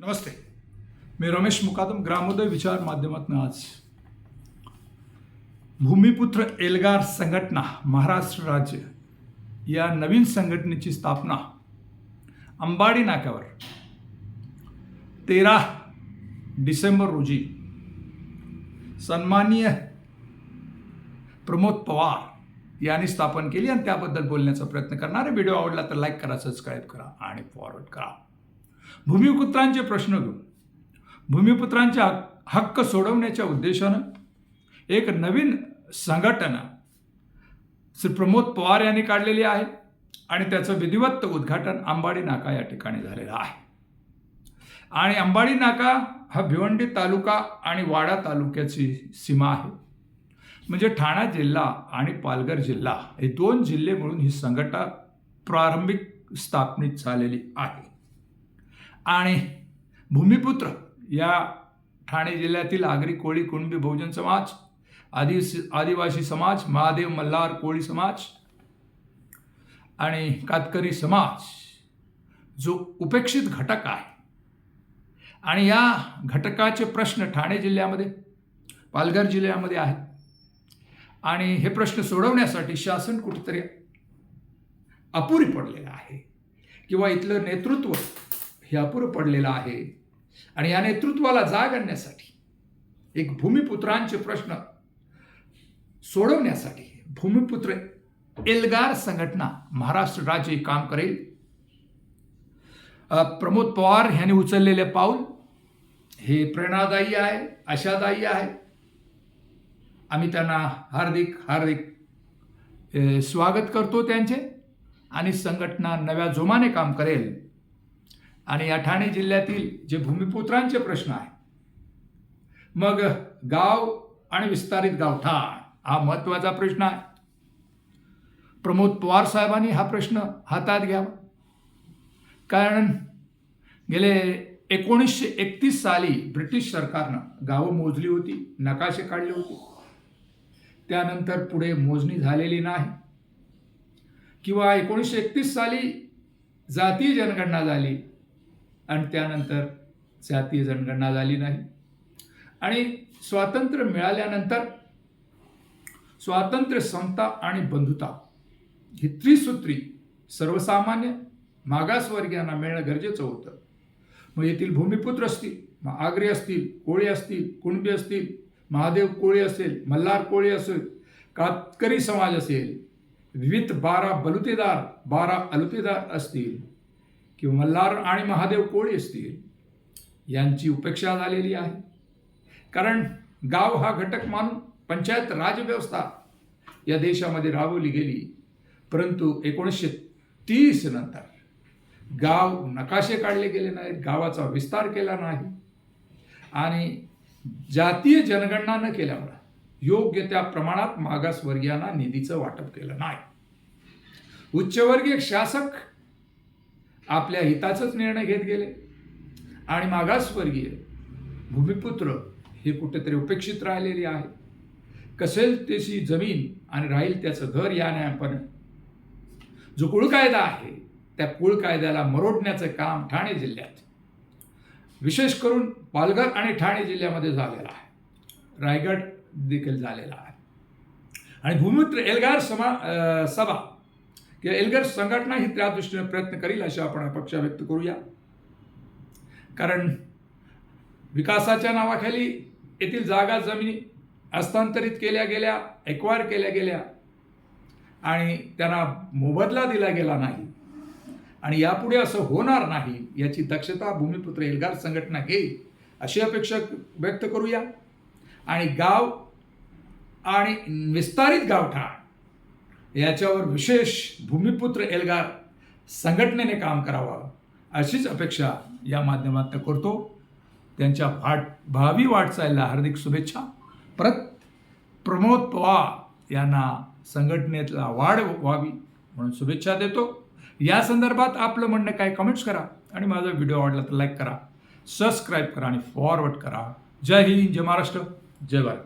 नमस्ते. मी रमेश मुकादम ग्रामोदय विचार माध्यमातून आज. भूमिपुत्र एल्गार संघटना महाराष्ट्र राज्य या नवीन संघटनेची स्थापना अंबाडी नाक्यावर तेरा डिसेंबर रोजी सन्माननीय प्रमोद पवार यांनी स्थापन केली आणि त्याबद्दल बोलण्याचा प्रयत्न करणार. आहे व्हिडिओ आवडला तर लाईक करा सबस्क्राईब करा आणि फॉरवर्ड करा. भूमिपुत्रांचे प्रश्न घेऊन भूमिपुत्रांचे हक- हक्क सोडवण्याच्या उद्देशानं एक नवीन संघटना श्री प्रमोद पवार यांनी काढलेली आहे आणि त्याचं विधिवत उद्घाटन अंबाडी नाका या ठिकाणी झालेलं आहे. आणि अंबाडी नाका हा भिवंडी तालुका आणि वाडा तालुक्याची सीमा आहे. म्हणजे ठाणा जिल्हा आणि पालघर जिल्हा हे दोन जिल्हे मिळून ही संघटना प्रारंभिक स्थापनित झालेली आहे. आणि भूमिपुत्र या ठाणे जिल्ह्यातील आगरी कोळी कुणबी बहुजन समाज आदिवासी आदिवासी समाज महादेव मल्हार कोळी समाज आणि कातकरी समाज जो उपेक्षित घटक आहे. आणि या घटकाचे प्रश्न ठाणे जिल्ह्यामध्ये पालघर जिल्ह्यामध्ये आहेत. आणि हे प्रश्न सोडवण्यासाठी शासन कुठेतरी अपुरी पडलेलं आहे. किंवा इथलं नेतृत्व हे अपुरं पडलेलं आहे. आणि या नेतृत्वाला जाग आणण्यासाठी एक भूमिपुत्रांचे प्रश्न सोडवण्यासाठी भूमिपुत्र एल्गार संघटना महाराष्ट्र राज्य हे काम करेल. प्रमोद पवार यांनी उचललेले पाऊल हे प्रेरणादायी आहे आशादायी आहे. आम्ही त्यांना हार्दिक हार्दिक स्वागत करतो त्यांचे. आणि संघटना नव्या जोमाने काम करेल. आणि या ठाणे जिल्ह्यातील जे भूमिपुत्रांचे प्रश्न आहे मग गाव आणि विस्तारित गावठाण हा महत्त्वाचा प्रश्न आहे. प्रमोद पवार साहेबांनी हा प्रश्न हातात घ्यावा. कारण गेले एकोणीसशे एकतीस साली ब्रिटिश सरकारनं गावं मोजली होती नकाशे काढले होते. त्यानंतर पुढे मोजणी झालेली नाही. किंवा एकोणीसशे एकतीस साली जातीय जनगणना झाली आणि त्यानंतर जातीय जनगणना झाली नाही. आणि स्वातंत्र्य मिळाल्यानंतर स्वातंत्र्य समता आणि बंधुता ही त्रिसूत्री सर्वसामान्य मागासवर्गीयांना मिळणं गरजेचं होतं. मग येथील भूमिपुत्र असतील मग आगरी असतील कोळी असतील कुणबी असतील महादेव कोळी असेल मल्हार कोळी असेल कातकरी समाज असेल विविध बारा बलुतेदार बारा अलुतेदार असतील. किंवा मल्हार आणि महादेव कोळी असतील यांची उपेक्षा झालेली आहे. कारण गाव हा घटक मानून पंचायत राजव्यवस्था या देशामध्ये राबवली गेली. परंतु एकोणीसशे तीस नंतर गाव नकाशे काढले गेले नाहीत गावाचा विस्तार केला नाही. आणि जातीय जनगणना न केल्यामुळं योग्य त्या प्रमाणात मागासवर्गीयांना निधीचं वाटप केलं नाही. उच्चवर्गीय शासक आपल्या हिताचाच निर्णय घेत गेले. आणि मागासवर्गीय भूमिपुत्र हे कुठेतरी उपेक्षित राहिलेले आहे कसेल त्याची जमीन आणि राहील त्याचं घर या न्यायापणे जो कुळ कायदा आहे त्या कुळ कायद्याला मरोडण्याचं काम ठाणे जिल्ह्यात विशेष करून पालघर आणि ठाणे जिल्ह्यामध्ये झालेला आहे. रायगड देखील झालेला आहे. आणि भूमिपुत्र एल्गार समा सभा या एल्गर संघटना ही त्या दृष्टीने प्रयत्न करील अशी आपण अपेक्षा व्यक्त करूया. कारण विकासाच्या नावाखाली येथील जागा जमिनी हस्तांतरित केल्या गेल्या एक्वायर केल्या गेल्या आणि त्यांना मोबदला दिला गेला नाही आणि यापुढे असं होणार नाही याची दक्षता भूमिपुत्र एल्गार संघटना घेईल अशी अपेक्षा व्यक्त करूया. आणि गाव आणि विस्तारित गावठाण याच्यावर विशेष भूमिपुत्र एल्गार संघटनेने काम करावं अशीच अपेक्षा या माध्यमातून करतो. त्यांच्या वाट भावी वाटचालीला हार्दिक शुभेच्छा. परत प्रमोद पवार यांना संघटनेतला वाढ व्हावी म्हणून शुभेच्छा देतो. या संदर्भात आपलं म्हणणं काय कमेंट्स करा आणि माझा व्हिडिओ आवडला तर लाईक करा सबस्क्राईब करा आणि फॉरवर्ड करा. जय हिंद जय महाराष्ट्र जय भारत.